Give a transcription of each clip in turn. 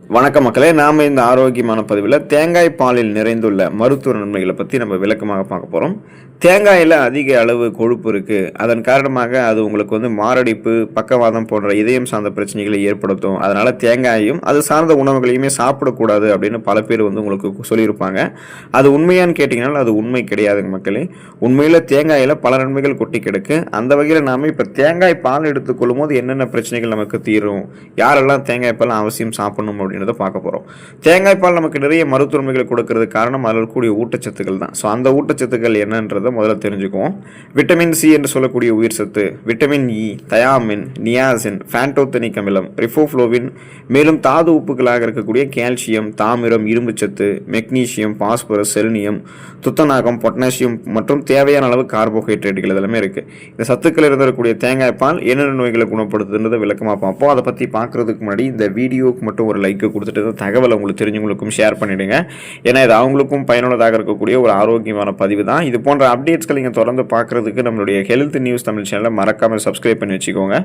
வணக்க மக்களே நாம இந்த ஆரோக்கியமான பதிவில் தேங்காய் பாலில் நிறைந்துள்ள மருத்துவ நன்மைகளை பற்றி நம்ம விளக்கமாக பார்க்க போகிறோம் தேங்காயில் அதிக அளவு கொழுப்பு இருக்குது அதன் காரணமாக அது உங்களுக்கு வந்து மாரடைப்பு பக்கவாதம் போன்ற இதயம் சார்ந்த பிரச்சனைகளை ஏற்படுத்தும். அதனால் தேங்காயையும் அது சார்ந்த உணவுகளையுமே சாப்பிடக்கூடாது அப்படின்னு பல பேர் வந்து உங்களுக்கு சொல்லியிருப்பாங்க. அது உண்மையான்னு கேட்டிங்கனாலும் அது உண்மை கிடையாதுங்க மக்களே. உண்மையில் தேங்காயில் பல நன்மைகள் கொட்டி கிடக்கு. அந்த வகையில் நாம் இப்போ தேங்காய் பால் எடுத்துக்கொள்ளும் போது என்னென்ன பிரச்சனைகள் நமக்கு தீரும்? யாரெல்லாம் தேங்காய் பால் அவசியம் சாப்பிடணும் அப்படின்றத பார்க்க போகிறோம் தேங்காய் பால் நமக்கு நிறைய மருத்துவமைகளை கொடுக்கறது காரணம் அதில் இருக்கக்கூடிய ஊட்டச்சத்துக்கள் தான். ஸோ அந்த ஊட்டச்சத்துக்கள் என்னன்றதை முதல்ல தெரிஞ்சுக்குவோம். விட்டமின் சி என்று சொல்லக்கூடிய உயிர் சத்து vitamin E thiamine niacin pantothenic அமிலம் ரிஃபோஃப்ளோவின் மேலும் தாது உப்புகளாக இருக்கக்கூடிய கால்சியம் தாமிரம் இரும்புச்சத்து மெக்னீசியம் பாஸ்பரஸ் செலினியம் துத்தநாகம் பொட்டாசியம் மற்றும் தேவையான அளவு கார்போஹைட்ரேட்டுகள் இதெல்லாமே இருக்குது இந்த சத்துக்கள் இருந்திருக்கக்கூடிய தேங்காய் பால் என்னென்ன நோய்களை குணப்படுத்துன்றதை விளக்கமாக பார்ப்போம். அதை பற்றி பார்க்குறதுக்கு முன்னாடி இந்த வீடியோவுக்கு மட்டும் ஒரு லைக் லைக்கு கொடுத்துட்டு தகவலை உங்களுக்கு தெரிஞ்சவங்களுக்கும் ஷேர் பண்ணிவிடுங்க ஏன்னா இது அவங்களுக்கும் பயனுள்ளதாக இருக்கக்கூடிய ஒரு ஆரோக்கியமான பதிவு தான். இது போன்ற அப்டேட்ஸ்களை நீங்கள் தொடர்ந்து பார்க்குறதுக்கு நம்மளுடைய ஹெல்த் நியூஸ் தமிழ் சேனலை மறக்காமல் சப்ஸ்கிரைப் பண்ணி வச்சுக்கோங்க.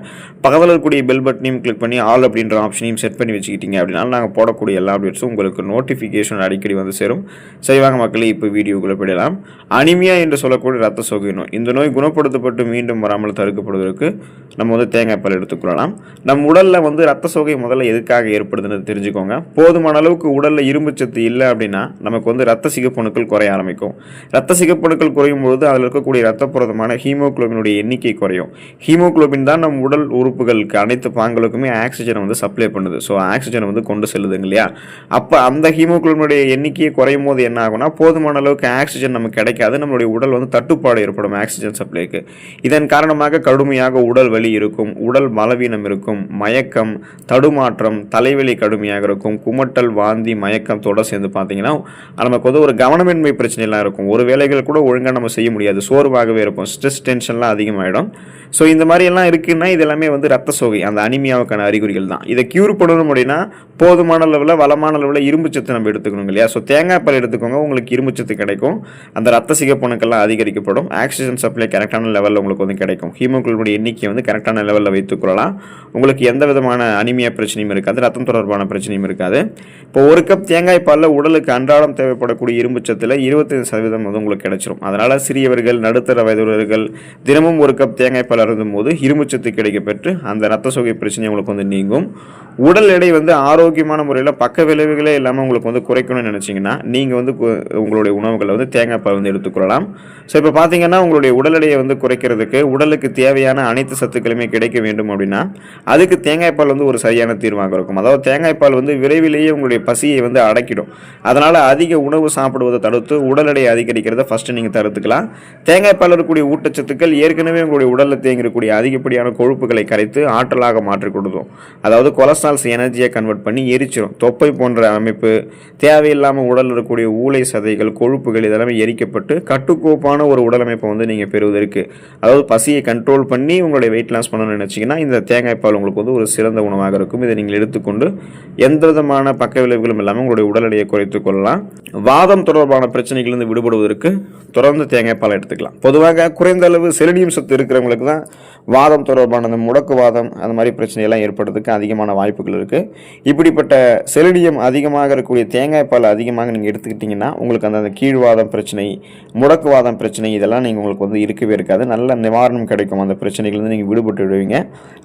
பக்கத்தில் இருக்கக்கூடிய பெல் பட்டனையும் கிளிக் பண்ணி ஆல் அப்படின்ற ஆப்ஷனையும் செட் பண்ணி வச்சுக்கிட்டீங்க அப்படின்னா நாங்கள் போடக்கூடிய எல்லா அப்டேட்ஸும் உங்களுக்கு நோட்டிஃபிகேஷன் அடிக்கடி வந்து சேரும். சரிவாக மக்களே இப்போ வீடியோக்குள்ளே போயிடலாம். அனிமியா என்று சொல்லக்கூடிய ரத்த சோகை நோய். இந்த நோய் குணப்படுத்தப்பட்டு மீண்டும் வராமல் தடுக்கப்படுவதற்கு நம்ம வந்து தேங்காய் பால் எடுத்துக்கொள்ளலாம் நம் உடலில் வந்து ரத்த சோகை முதல்ல எதுக்காக ஏற்படுதுன்னு தெரிஞ்சு தெரிஞ்சுக்கோங்க போதுமான அளவுக்கு உடலில் இரும்புச்சத்து இல்லை அப்படின்னா நமக்கு வந்து ரத்த சிகப்பணுக்கள் குறைய ஆரம்பிக்கும். ரத்த சிகப்பணுக்கள் குறையும் பொழுது அதில் இருக்கக்கூடிய ரத்தப்புரதமான ஹீமோக்ளோபினுடைய ஹீமோகுளோபினுடைய எண்ணிக்கை குறையும். ஹீமோகுளோபின் தான் நம் உடல் உறுப்புகளுக்கு அனைத்து பாங்களுக்குமே ஆக்சிஜனை வந்து சப்ளை பண்ணுது. ஸோ ஆக்சிஜனை வந்து கொண்டு செல்லுதுங்க இல்லையா? அப்போ அந்த ஹீமோகுளோபினுடைய எண்ணிக்கையை குறையும் போது என்ன ஆகும்னா போதுமான அளவுக்கு ஆக்சிஜன் நமக்கு கிடைக்காது. நம்மளுடைய உடல் வந்து தட்டுப்பாடு ஏற்படும் ஆக்சிஜன் சப்ளைக்கு. இதன் காரணமாக கடுமையாக உடல் வலி இருக்கும் உடல் பலவீனம் இருக்கும் மயக்கம் தடுமாற்றம் தலைவலி கடுமையாக இருக்கும். குமட்டல் வாந்தி மயக்கத்தோடு சேர்ந்து பார்த்தீங்கன்னா நமக்கு வந்து ஒரு கவனமின்மை பிரச்சனைலாம் இருக்கும். ஒரு வேலைகள் கூட ஒழுங்காக நம்ம செய்ய முடியாது. சோர்வாகவே இருக்கும் ஸ்ட்ரெஸ் டென்ஷன்லாம் அதிகமாகிடும் ஸோ இந்த மாதிரி எல்லாம் இருக்குன்னா இது எல்லாமே வந்து ரத்த சோகை. அந்த அனிமியாவுக்கான அறிகுறிகள் தான். இதை க்யூர் பண்ணணும் அப்படின்னா போதுமான அளவில் வளமான அளவில் இரும்பு சத்து நம்ம எடுத்துக்கணும் இல்லையா? ஸோ தேங்காய் பால் எடுத்துக்கோங்க. உங்களுக்கு இரும்பு சத்து கிடைக்கும். அந்த ரத்த சிகப்பணுக்கெல்லாம் அதிகரிக்கப்படும். ஆக்சிஜன் சப்ளை கரெக்டான லெவலில் உங்களுக்கு வந்து கிடைக்கும். ஹீமோகுளோபின் எண்ணிக்கை வந்து கரெக்டான லெவலில் வைத்துக்கொள்ளலாம் உங்களுக்கு எந்த விதமான அனிமியா பிரச்சனையும் இருக்காது. ரத்தம் தொடர்பான பிரச்சனை பிரச்சனையும் இருக்காது. இப்போ ஒரு கப் தேங்காய் பாலில் உடலுக்கு அன்றாடம் தேவைப்படக்கூடிய இரும்புச்சத்தில் இருபத்தைந்து சதவீதம் வந்து உங்களுக்கு கிடைச்சிரும். அதனால் சிறியவர்கள் நடுத்தர வயதுள்ளவர்கள் தினமும் ஒரு கப் தேங்காய் பால் அருந்தும் போது இரும்புச்சத்து கிடைக்கப்பெற்று அந்த ரத்த சோகை பிரச்சனை உங்களுக்கு வந்து நீங்கும். உடல் எடை வந்து ஆரோக்கியமான முறையில் பக்க விளைவுகளே இல்லாமல் உங்களுக்கு வந்து குறைக்கணும்னு நினச்சிங்கன்னா நீங்கள் வந்து உங்களுடைய உணவுகளை வந்து தேங்காய் பால் வந்து எடுத்துக்கொள்ளலாம் ஸோ இப்போ பார்த்தீங்கன்னா உங்களுடைய உடல் எடையை வந்து குறைக்கிறதுக்கு உடலுக்கு தேவையான அனைத்து சத்துக்களுமே கிடைக்க வேண்டும் அப்படின்னா அதுக்கு தேங்காய் பால் வந்து ஒரு சரியான தீர்வாக இருக்கும். அதாவது தேங்காய் பால் வந்து விரைவிலேயே உங்களுடைய பசியை வந்து அடக்கிடும். அதனால் அதிக உணவு சாப்பிடுவதை தடுத்து உடல் எடையை அதிகரிக்கிறத ஃபஸ்ட்டு நீங்கள் தடுத்துக்கலாம். தேங்காய் பால் இருக்கக்கூடிய ஊட்டச்சத்துக்கள் ஏற்கனவே உங்களுடைய உடலில் தேங்கிருக்கக்கூடிய அதிகப்படியான கொழுப்புகளை கரைத்து ஆற்றலாக மாற்றி கொடுக்கும். அதாவது கொலஸ்ட்ரால்ஸ் எனர்ஜியை கன்வெர்ட் பண்ணி எரிச்சிடும் தொப்பை போன்ற அமைப்பு தேவையில்லாமல் உடலில் இருக்கக்கூடிய ஊளை சதைகள் கொழுப்புகள் இதெல்லாமே எரிக்கப்பட்டு கட்டுக்கோப்பான ஒரு உடலமைப்பை வந்து நீங்கள் பெறுவதற்கு. அதாவது பசியை கண்ட்ரோல் பண்ணி உங்களுடைய வெயிட் லாஸ் பண்ணணும்னு நினச்சிங்கன்னா இந்த தேங்காய் பால் உங்களுக்கு வந்து ஒரு சிறந்த உணவாக இருக்கும். இதை நீங்கள் எடுத்துக்கொண்டு எந்த விதமான பக்க விளைவுகளும் இல்லாமல் உங்களுடைய உடல் எடையை குறைத்து கொள்ளலாம். வாதம் தொடர்பான பிரச்சனைகளிலிருந்து விடுபடுவதற்கு தொடர்ந்து தேங்காய் பால் எடுத்துக்கலாம். பொதுவாக குறைந்த அளவு செலினியம் சத்து இருக்கிறவங்களுக்கு தான் வாதம் தொடர்பான அந்த முடக்குவாதம் அந்த மாதிரி பிரச்சனையெல்லாம் ஏற்படுறதுக்கு அதிகமான வாய்ப்புகள் இருக்குது இப்படிப்பட்ட செலினியம் அதிகமாக இருக்கக்கூடிய தேங்காய் பால் அதிகமாக நீங்கள் எடுத்துக்கிட்டிங்கன்னா உங்களுக்கு அந்த கீழ்வாதம் பிரச்சனை முடக்குவாதம் பிரச்சனை இதெல்லாம் நீங்கள் உங்களுக்கு வந்து இருக்கவே இருக்காது. நல்ல நிவாரணம் கிடைக்கும் அந்த பிரச்சனைகள்லேருந்து நீங்கள் விடுபட்டு விடுவீங்க.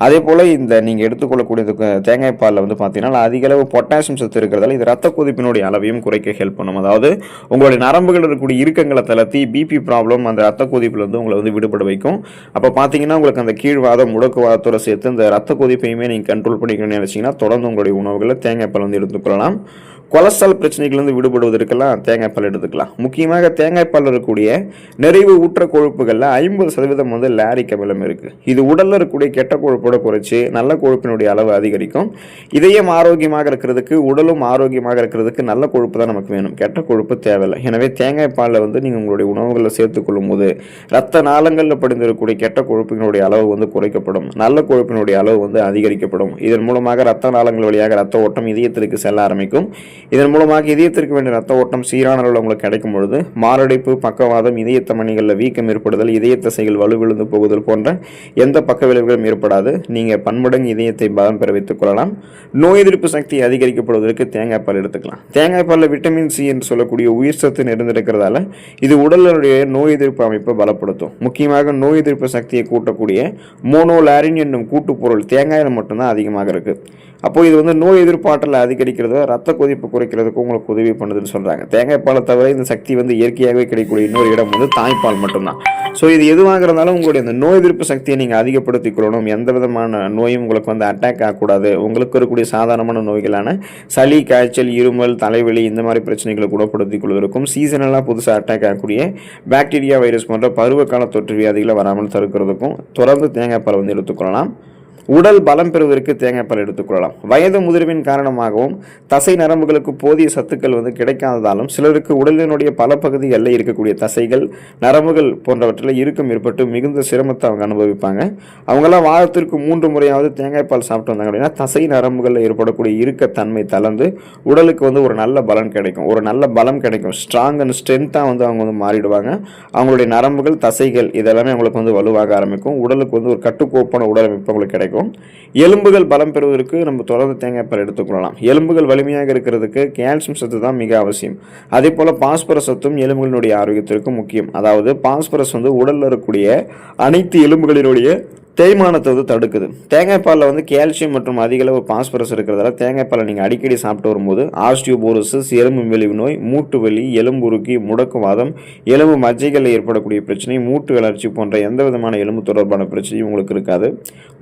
அதே போல் இந்த நீங்கள் எடுத்துக்கொள்ளக்கூடிய தேங்காய் பாலில் வந்து பார்த்தீங்கன்னா அதிக அதிகளவு பொட்டாசியம் சத்து இருக்கிறதால இது ரத்த கொதிப்பினுடைய அளவையும் குறைக்க ஹெல்ப் பண்ணும். அதாவது உங்களுடைய நரம்புகள் இருக்கக்கூடிய இறுக்கங்களை தளர்த்தி பிபி ப்ராப்ளம் அந்த ரத்த கொதிப்புலேருந்து உங்களை வந்து விடுபட வைக்கும். அப்போ பார்த்தீங்கன்னா உங்களுக்கு அந்த கீழ்வாதம் முடக்குவாதத்தோட சேர்த்து அந்த ரத்த கொதிப்பையுமே நீங்கள் கண்ட்ரோல் பண்ணிக்கணும்னு நினச்சிங்கன்னா தொடர்ந்து உங்களுடைய உணவுகளை தேங்காய் பால் வந்து எடுத்துக்கொள்ளலாம். கொலஸ்ட்ரால் பிரச்சனைகள்லேருந்து விடுபடுவதற்கெல்லாம் தேங்காய் பால் எடுத்துக்கலாம். முக்கியமாக தேங்காய் பால் இருக்கக்கூடிய நிறைவு ஊற்ற கொழுப்புகளில் ஐம்பது சதவீதம் வந்து லாரிக் அமிலம் இருக்குது இது உடலில் இருக்கக்கூடிய கெட்ட கொழுப்போட குறைச்சி நல்ல கொழுப்பினுடைய அளவு அதிகரிக்கும். இதயம் ஆரோக்கியமாக இருக்கிறதுக்கு உடலும் ஆரோக்கியமாக இருக்கிறதுக்கு நல்ல கொழுப்பு தான் நமக்கு வேணும். கெட்ட கொழுப்பு தேவையில்லை. எனவே தேங்காய் பாலில் வந்து நீங்கள் உங்களுடைய உணவுகளில் சேர்த்துக்கொள்ளும் போது ரத்த நாளங்களில் படிந்திருக்கக்கூடிய கெட்ட கொழுப்பினுடைய அளவு வந்து குறைக்கப்படும். நல்ல கொழுப்பினுடைய அளவு வந்து அதிகரிக்கப்படும். இதன் மூலமாக ரத்த நாளங்கள் வழியாக ரத்த ஓட்டம் இதயத்திற்கு செல்ல ஆரம்பிக்கும். இதன் மூலமாக இதயத்திற்கு வேண்டிய ரத்த ஓட்டம் சீரான அளவில் உங்களுக்கு கிடைக்கும் பொழுது மாரடைப்பு பக்கவாதம் இதய தமனிகளில் வீக்கம் ஏற்படுதல் இதய தசைகள் வலுவிழுந்து போகுதல் போன்ற எந்த பக்க விளைவுகளும் ஏற்படாது. நீங்கள் பன்மடங்கு இதயத்தை பலம் பெற வைத்துக் கொள்ளலாம். நோய் எதிர்ப்பு சக்தி அதிகரிக்கப்படுவதற்கு தேங்காய் பால் எடுத்துக்கலாம். தேங்காய் பாலில் விட்டமின் சி என்று சொல்லக்கூடிய உயிர் சத்து நிறைந்திருக்கிறதால இது உடலுடைய நோய் எதிர்ப்பு அமைப்பை பலப்படுத்தும். முக்கியமாக நோய் எதிர்ப்பு சக்தியை கூட்டக்கூடிய மோனோலாரின் என்னும் கூட்டுப்பொருள் தேங்காயில் மட்டும்தான் அதிகமாக இருக்குது அப்போது இது வந்து நோய் எதிர்ப்பாற்றலை அதிகரிக்கிறதோ ரத்த கொதிப்பு குறைக்கிறதுக்கும் உங்களுக்கு உதவி பண்ணுதுன்னு சொல்கிறாங்க தேங்காய் பாலை தவிர இந்த சக்தி வந்து இயற்கையாகவே கிடைக்கக்கூடிய இன்னொரு இடம் வந்து தாய்ப்பால் மட்டும்தான். ஸோ இது எதுவாக இருந்தாலும் உங்களுடைய அந்த நோய் எதிர்ப்பு சக்தியை நீங்கள் அதிகப்படுத்திக் கொள்ளணும். எந்த விதமான நோயும் உங்களுக்கு வந்து அட்டாக் ஆகக்கூடாது. உங்களுக்கு இருக்கக்கூடிய சாதாரணமான நோய்களான சளி காய்ச்சல் இருமல் தலைவலி இந்த மாதிரி பிரச்சனைகளை குணப்படுத்திக் கொள்வதற்கும் சீசனலாக புதுசாக அட்டாக் ஆகக்கூடிய பாக்டீரியா வைரஸ் போன்ற பருவகால தொற்று வியாதிகளை வராமல் தடுக்கிறதுக்கும் தொடர்ந்து தேங்காய் பால் வந்து எடுத்துக்கொள்ளலாம் உடல் பலம் பெறுவதற்கு தேங்காய்ப்பால் எடுத்துக்கொள்ளலாம் வயது முதிர்வின் காரணமாகவும் தசை நரம்புகளுக்கு போதிய சத்துக்கள் வந்து கிடைக்காததாலும் சிலருக்கு உடலினுடைய பல பகுதிகளில் இருக்கக்கூடிய தசைகள் நரம்புகள் போன்றவற்றில் இறுக்கம் ஏற்பட்டு மிகுந்த சிரமத்தை அவங்க அனுபவிப்பாங்க. அவங்கெல்லாம் வாரத்திற்கு மூன்று முறையாவது தேங்காய்ப்பால் சாப்பிட்டு வந்தாங்க அப்படின்னா தசை நரம்புகளில் ஏற்படக்கூடிய இறுக்கத்தன்மை தளர்ந்து உடலுக்கு வந்து ஒரு நல்ல பலன் கிடைக்கும். ஒரு நல்ல பலம் கிடைக்கும். ஸ்ட்ராங் அண்ட் ஸ்ட்ரென்த்தாக வந்து அவங்க வந்து மாறிடுவாங்க. அவங்களுடைய நரம்புகள் தசைகள் இதெல்லாமே அவங்களுக்கு வந்து வலுவாக ஆரம்பிக்கும். உடலுக்கு வந்து ஒரு கட்டுக்கோப்பான உடலமைப்பு அவங்களுக்கு கிடைக்கும். எலும்புகள் பலம் பெறுவதற்கு நம்ம தொடர்ந்து தேங்காய் பால் எடுத்துக்கொள்ளலாம் எலும்புகள் வலிமையாக இருக்கிறதுக்கு கால்சியம் சத்து தான் மிக அவசியம். அதே போல் பாஸ்பரஸ் சத்தும் எலும்புகளினுடைய ஆரோக்கியத்திற்கு முக்கியம். அதாவது பாஸ்பரஸ் வந்து உடலில் இருக்கக்கூடிய அனைத்து எலும்புகளினுடைய தேய்மானத்தை வந்து தடுக்குது. தேங்காய் பாலில் வந்து கால்சியம் மற்றும் அதிக அளவு பாஸ்பரஸ் இருக்கிறதால தேங்காய் பாலை நீங்கள் அடிக்கடி சாப்பிட்டு வரும்போது ஆஸ்டியோபோரோசிஸ் எலும்பு வெளிவு நோய் மூட்டு வலி எலும்புருக்கி முடக்குவாதம் எலும்பு மஜ்ஜைகளில் ஏற்படக்கூடிய பிரச்சனை மூட்டு வளர்ச்சி போன்ற எந்த விதமான எலும்பு தொடர்பான பிரச்சனையும் உங்களுக்கு இருக்காது.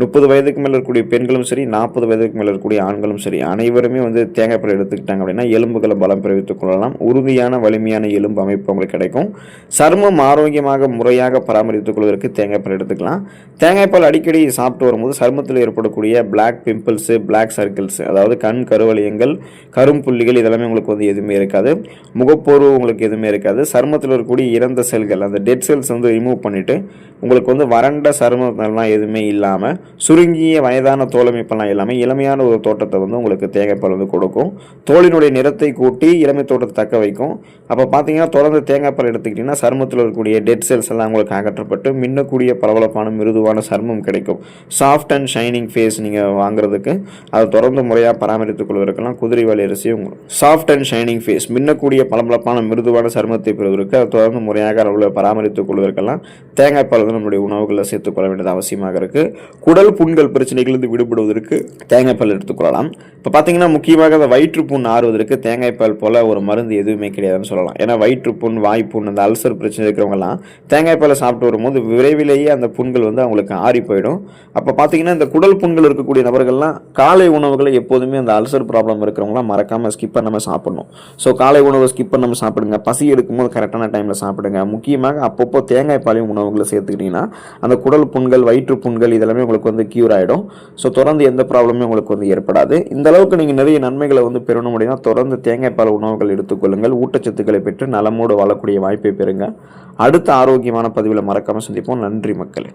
முப்பது வயதுக்கு மேலே இருக்கக்கூடிய பெண்களும் சரி நாற்பது வயதுக்கு மேலே இருக்கக்கூடிய ஆண்களும் சரி அனைவருமே வந்து தேங்காய் பால் எடுத்துக்கிட்டாங்க அப்படின்னா எலும்புகளை பலம் பெறுவித்துக் கொள்ளலாம். உறுதியான வலிமையான எலும்பு அமைப்பு உங்களுக்கு கிடைக்கும். சருமம் ஆரோக்கியமாக முறையாக பராமரித்துக் கொள்வதற்கு தேங்காய் பால் எடுத்துக்கலாம். தேங்காய் பால் அடிக்கடி சாப்பிட்டு வரும்போது சருமத்தில் ஏற்படக்கூடிய பிளாக் பிம்பிள்ஸு பிளாக் சர்க்கிள்ஸ் அதாவது கண் கருவளையங்கள் கரும்புள்ளிகள் இதெல்லாமே உங்களுக்கு வந்து எதுவுமே இருக்காது. முகப்போர்வு உங்களுக்கு எதுவுமே இருக்காது. சருமத்தில் இருக்கக்கூடிய இறந்த செல்கள் அந்த டெட் செல்ஸ் வந்து ரிமூவ் பண்ணிவிட்டு உங்களுக்கு வந்து வறண்ட சருமம்லாம் எதுவுமே இல்லாமல் சுருங்கிய வயதான தோலமைப்பெல்லாம் இல்லாமல் இளமையான ஒரு தோட்டத்தை வந்து உங்களுக்கு தேங்காய்ப்பால் வந்து கொடுக்கும். தோலினுடைய நிறத்தை கூட்டி இளமை தோட்டத்தை தக்க வைக்கும். அப்போ பார்த்தீங்கன்னா தொடர்ந்து தேங்காய்ப்பால் எடுத்துக்கிட்டிங்கன்னா சருமத்தில் இருக்கக்கூடிய டெட் செல்ஸ் எல்லாம் உங்களுக்கு அகற்றப்பட்டு மின்னக்கூடிய பளபளப்பான மிருதுவான சருமம் கிடைக்கும். சாஃப்ட் அண்ட் ஷைனிங் ஃபேஸ் நீங்கள் வாங்குறதுக்கு அதை தொடர்ந்து முறையாக பராமரித்துக் கொள்வதற்கெல்லாம் குதிரைவாலி அரிசியும் சாஃப்ட் அண்ட் ஷைனிங் ஃபேஸ் மின்னக்கூடிய பளபளப்பான மிருதுவான சருமத்தை பெறுவதற்கு அதை தொடர்ந்து முறையாக அளவில் பராமரித்துக் கொள்வதற்கெல்லாம் தேங்காய் பால் வந்து நம்முடைய உணவுகளில் சேர்த்துக்கொள்ள வேண்டியது அவசியமாக இருக்குது குடல் புண்கள் பிரச்சனைகளிலிருந்து விடுபடுவதற்கு தேங்காய் பால் எடுத்துக்கொள்ளலாம் இப்போ பார்த்தீங்கன்னா முக்கியமாக அந்த வயிற்றுப்புண் ஆறுவதற்கு தேங்காய் பால் போல் ஒரு மருந்து எதுவுமே கிடையாதுன்னு சொல்லலாம். ஏன்னா வயிற்றுப்புண் வாய்ப்புண் அந்த அல்சர் பிரச்சனை இருக்கிறவங்கலாம் தேங்காய் பாலை சாப்பிட்டு வரும்போது விரைவிலேயே அந்த புண்கள் வந்து அவங்களுக்கு ஆறி போயிடும். அப்போ பார்த்தீங்கன்னா இந்த குடல் புண்கள் இருக்கக்கூடிய நபர்கள்லாம் காலை உணவுகளை எப்போதுமே அந்த அல்சர் ப்ராப்ளம் இருக்கிறவங்களாம் மறக்காமல் ஸ்கிப் பண்ணாமல் சாப்பிடணும். ஸோ காலை உணவை ஸ்கிப் பண்ணாமல் சாப்பிடுங்க. பசி எடுக்கும்போது கரெக்டான டைமில் சாப்பிடுங்க. முக்கியமாக அப்பப்போ தேங்காய் பாலையும் உணவுகளை சேர்த்துக்கிட்டிங்கன்னா அந்த குடல் புண்கள் வயிற்று புண்கள் இதெல்லாமே உங்களுக்கு வந்து க்யூர் ஆகிடும் ஸோ தொடர்ந்து எந்த ப்ராப்ளமும் உங்களுக்கு வந்து ஏற்படாது. இந்த அளவுக்கு நீங்கள் நிறைய நன்மைகளை வந்து பெறணும் அப்படின்னா தொடர்ந்து தேங்காய் பால் உணவுகள் எடுத்துக்கொள்ளுங்கள். ஊட்டச்சத்துக்களை பெற்று நலமோடு வாழக்கூடிய வாய்ப்பை பெறுங்க. அடுத்த ஆரோக்கியமான பதிவில் மறக்காமல் சந்திப்போம். நன்றி மக்களே.